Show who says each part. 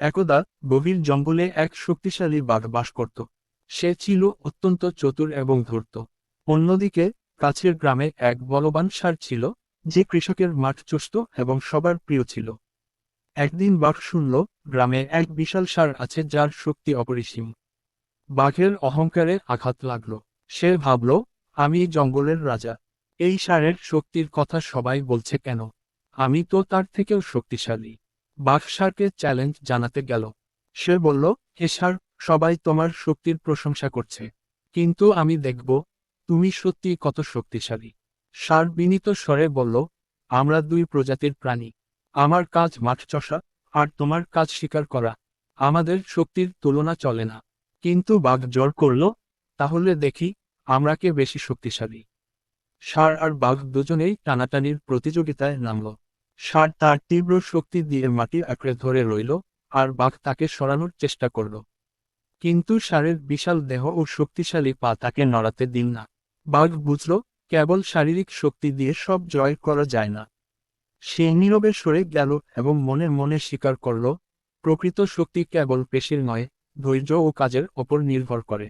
Speaker 1: একদা গভীর জঙ্গলে এক শক্তিশালী বাঘ বাস করত। সে ছিল অত্যন্ত চতুর এবং ধূর্ত। অন্যদিকে, কাছের গ্রামে এক বলবান সার ছিল, যে কৃষকের মাঠ চষত এবং সবার প্রিয় ছিল। একদিন বাঘ শুনল, গ্রামে এক বিশাল সার আছে যার শক্তি অপরিসীম। বাঘের অহংকারে আঘাত লাগল। সে ভাবল, আমি জঙ্গলের রাজা। এই সারের শক্তির কথা সবাই বলছে কেন? আমি তো তার থেকেও শক্তিশালী। বাঘ ষাঁড়কে চ্যালেঞ্জ জানাতে গেল। সে বলল, হে ষাঁড় সবাই তোমার শক্তির প্রশংসা করছে। কিন্তু আমি দেখব, তুমি সত্যি কত শক্তিশালী। সার বিনীত স্বরে বলল, আমরা দুই প্রজাতির প্রাণী। আমার কাজ মাঠ চষা, আর তোমার কাজ শিকার করা। আমাদের শক্তির তুলনা চলে না। কিন্তু বাঘ জোর করল, তাহলে দেখি, আমরা কে বেশি শক্তিশালী? সার আর বাঘ দুজনেই টানাটানির প্রতিযোগিতায় নামল। ষাঁড় তার তীব্র শক্তি দিয়ে মাটি আঁকড়ে ধরে রইল, আর বাঘ তাকে সরানোর চেষ্টা করল। কিন্তু ষাঁড়ের বিশাল দেহ ও শক্তিশালী পা তাকে নড়াতে দিন না। বাঘ বুঝল, কেবল শারীরিক শক্তি দিয়ে সব জয় করা যায় না। সে নীরবে সরে গেল এবং মনে মনে স্বীকার করল, প্রকৃত শক্তি কেবল পেশির নয়, ধৈর্য ও কাজের ওপর নির্ভর করে।